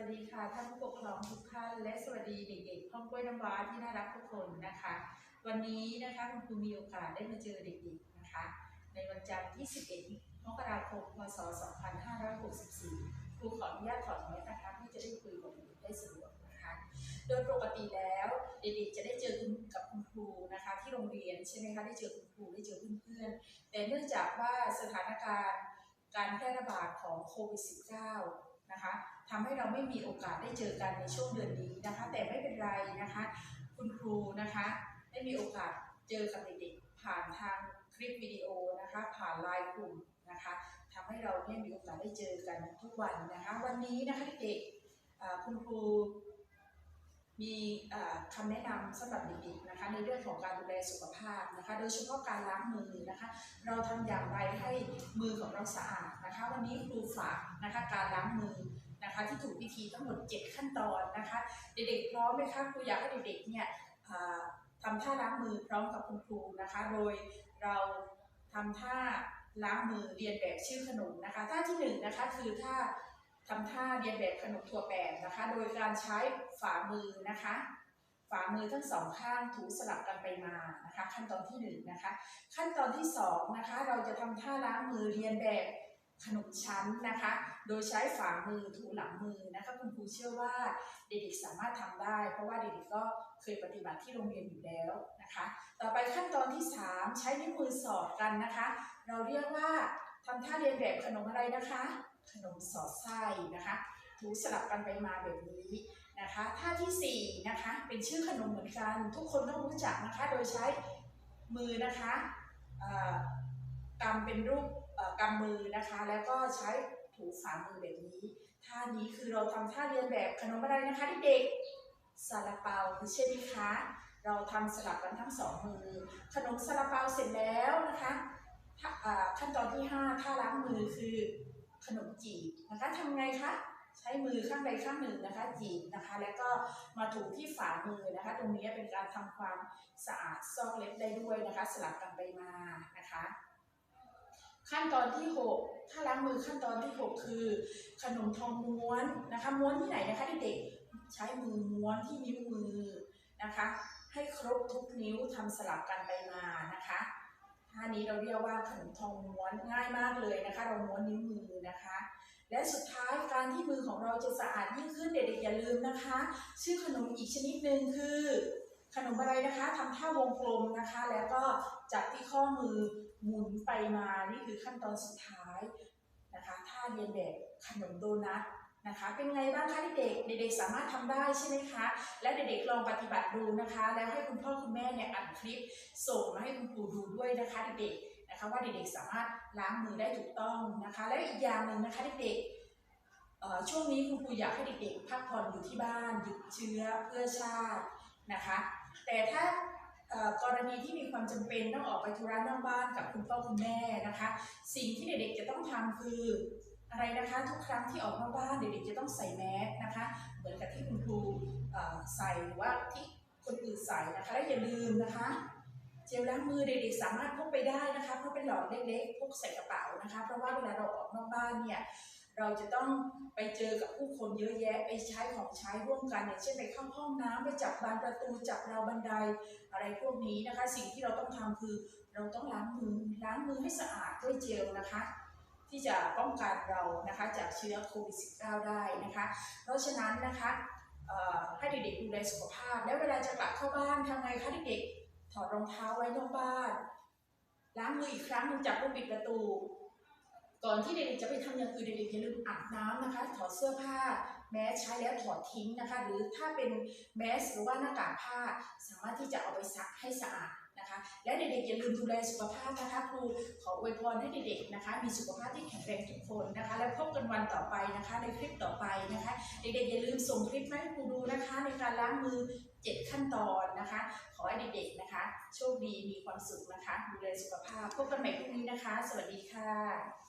วัสดีค่ะท่านผู้ปกครองทุกท่านและสวัสดีเด็กๆห้องกล้วยน้ำว้าที่น่ารักทุกคนนะคะ วันนี้นะคะคุณครูมีโอกาสได้มาเจอเด็กๆนะคะ ในวันจันทร์ที่ 11 มกราคม พศ 2564 ครูขออนุญาตถอดแมสนะคะเพื่อจะได้คุยกับเด็กๆได้สะดวกนะคะ โดยปกติแล้วเด็กๆจะได้เจอคุณกับคุณครูนะคะ ที่โรงเรียนใช่ไหมคะได้เจอคุณครูได้เจอเพื่อนๆแต่เนื่องจากว่าสถานการณ์การแพร่ระบาดของโควิด -19 นะคะทำให้เราไม่มีโอกาสได้เจอกันในช่วงเดือนนี้นะคะ แต่ไม่เป็นไรนะคะ คุณครูนะคะได้มีโอกาสเจอกับเด็กๆผ่านทางคลิปวิดีโอนะคะ ผ่านไลน์กลุ่มนะคะทำให้เราเนี่ยมีโอกาสได้เจอกันทุกวันนะคะ วันนี้นะคะเด็กๆคุณครู มีเอ่อคำแนะนำสำหรับเด็กๆนะคะในเรื่องของการดูแลสุขภาพนะคะ โดยเฉพาะการล้างมือนะคะ เราทำอย่างไรให้มือของเราสะอาดนะคะ วันนี้ครูฝากนะคะการล้างมือนะคะที่ถูกวิธีทั้งหมด 7 ขั้นตอนนะคะ เด็กๆพร้อมไหมคะครูอยากให้เด็กๆเนี่ยทำท่าล้างมือพร้อมกับคุณครูนะคะ โดยเราทำท่าล้างมือเรียนแบบชื่อขนมนะคะท่าที่หนึ่งนะคะคือท่า ทำท่าเรียนแบบขนมถั่วแปบนะคะ โดยการใช้ฝ่ามือนะคะ ฝ่ามือทั้งสองข้างถูสลับกันไปมานะคะ ขั้นตอนที่หนึ่งนะคะ ขั้นตอนที่สองนะคะเราจะทำท่าล้างมือเรียนแบบขนมชั้นนะคะ โดยใช้ฝ่ามือถูหลังมือนะคะคุณครูเชื่อว่าเด็กๆสามารถทำได้ เพราะว่าเด็กๆก็เคยปฏิบัติที่โรงเรียนอยู่แล้วนะคะ ต่อไปขั้นตอนที่สามใช้นิ้วมือสอดกันนะคะ เราเรียกว่าทำท่าเรียนแบบขนมอะไรนะคะ ขนมสอดไส้นะคะถูสลับกันไปมาแบบนี้นะคะท่าที่สี่นะคะเป็นชื่อขนมเหมือนกัน ทุกคนต้องรู้จักนะคะโดยใช้มือนะคะกำเป็นรูปกำมือนะคะ แล้วก็ใช้ถูฝ่ามือแบบนี้ท่านี้คือเราทำท่าเรียนแบบขนมอะไรนะคะเด็กๆซาลาเปาใช่ไหมคะเราทำสลับกันทั้งสองมือ ขนมซาลาเปาเสร็จแล้วนะคะขั้นตอนที่ห้าท่าล้างมือคือ ขนมจีบนะคะทำไงคะใช้มือข้างใดข้างหนึ่งนะคะจีบนะคะ แล้วก็มาถูที่ฝ่ามือนะคะ ตรงนี้เป็นการทำความสะอาดซอกเล็บได้ด้วยนะคะ สลับกันไปมานะคะ ขั้นตอนที่ 6 ถ้าล้างมือขั้นตอนที่ 6 คือ ขนมทองม้วนนะคะม้วนที่ไหนนะคะเด็กๆใช้มือม้วนที่นิ้วมือนะคะ ให้ครบทุกนิ้วทำสลับกันไปมานะคะ ท่านี้เราเรียกว่าขนมทองม้วนง่ายมากเลยนะคะ เราม้วนนิ้วมือนะคะ และสุดท้ายการที่มือของเราจะสะอาดยิ่งขึ้นเด็กๆอย่าลืมนะคะ ชื่อขนมอีกชนิดหนึ่งคือ ขนมอะไรนะคะทำท่าวงกลมนะคะ แล้วก็จับที่ข้อมือหมุนไปมานี่คือขั้นตอนสุดท้ายนะคะท่าเรียนแบบขนมโดนัท นะคะ เป็นไงบ้างคะเด็กๆเด็กๆสามารถทำได้ใช่ไหมคะ และเด็กๆลองปฏิบัติดูนะคะ แล้วให้คุณพ่อคุณแม่เนี่ยอัดคลิป ส่งมาให้คุณครูดูด้วยนะคะเด็กๆนะคะว่าเด็กๆสามารถล้างมือได้ถูกต้องนะคะ และอีกอย่างหนึ่งนะคะเด็กๆช่วงนี้คุณครูอยากให้เด็กๆพักผ่อนอยู่ที่บ้านหยุดเชื้อเพื่อชาตินะคะ แต่ถ้ากรณีที่มีความจำเป็นต้องออกไปธุระนอกบ้านกับคุณพ่อคุณแม่นะคะ สิ่งที่เด็กๆจะต้องทำคือ อะไรนะคะทุกครั้งที่ออกนอกบ้านเด็กๆจะต้องใส่แมสนะคะ เหมือนกับที่คุณครูใส่หรือว่าที่คนอื่นใส่นะคะและอย่าลืมนะคะ เจลล้างมือเด็กๆสามารถพกไปได้นะคะเพราะเป็นหลอดเล็กๆพกใส่กระเป๋านะคะ เพราะว่าเวลาเราออกนอกบ้านเนี่ยเราจะต้องไปเจอกับผู้คนเยอะแยะไปใช้ของใช้ร่วมกันอย่างเช่นไปเข้าห้องน้ำไปจับบานประตูจับราวบันไดอะไรพวกนี้นะคะ สิ่งที่เราต้องทำคือเราต้องล้างมือล้างมือให้สะอาดด้วยเจลนะคะ ที่จะป้องกันเรานะคะจากเชื้อโควิด -19 ได้นะคะ เพราะฉะนั้นนะคะให้เด็กๆดูแลสุขภาพ แล้วเวลาจะกลับเข้าบ้านทำไงคะเด็กๆถอดรองเท้าไว้นอกบ้าน ล้างมืออีกครั้งหนึ่งจับลูกปิดประตู ก่อนที่เด็กๆจะไปทำอย่างอื่นเด็กๆอย่าลืมอาบน้ำนะคะ ถอดเสื้อผ้า แมสใช้แล้วถอดทิ้งนะคะ หรือถ้าเป็นแมสหรือว่าหน้ากากผ้า สามารถที่จะเอาไปซักให้สะอาดนะคะ และเด็กๆอย่าลืมดูแลสุขภาพนะคะครูขออวยพรให้เด็กๆนะคะ มีสุขภาพที่แข็งแรงทุกคนนะคะ แล้วพบกันวันต่อไปนะคะ ในคลิปต่อไปนะคะ เด็กๆอย่าลืมส่งคลิปมาให้ครูดูนะคะ ในการล้างมือ 7 ขั้นตอนนะคะ ขอให้เด็กๆนะคะ โชคดีมีความสุขนะคะ ดูแลสุขภาพพบกันใหม่พรุ่งนี้นะคะ สวัสดีค่ะ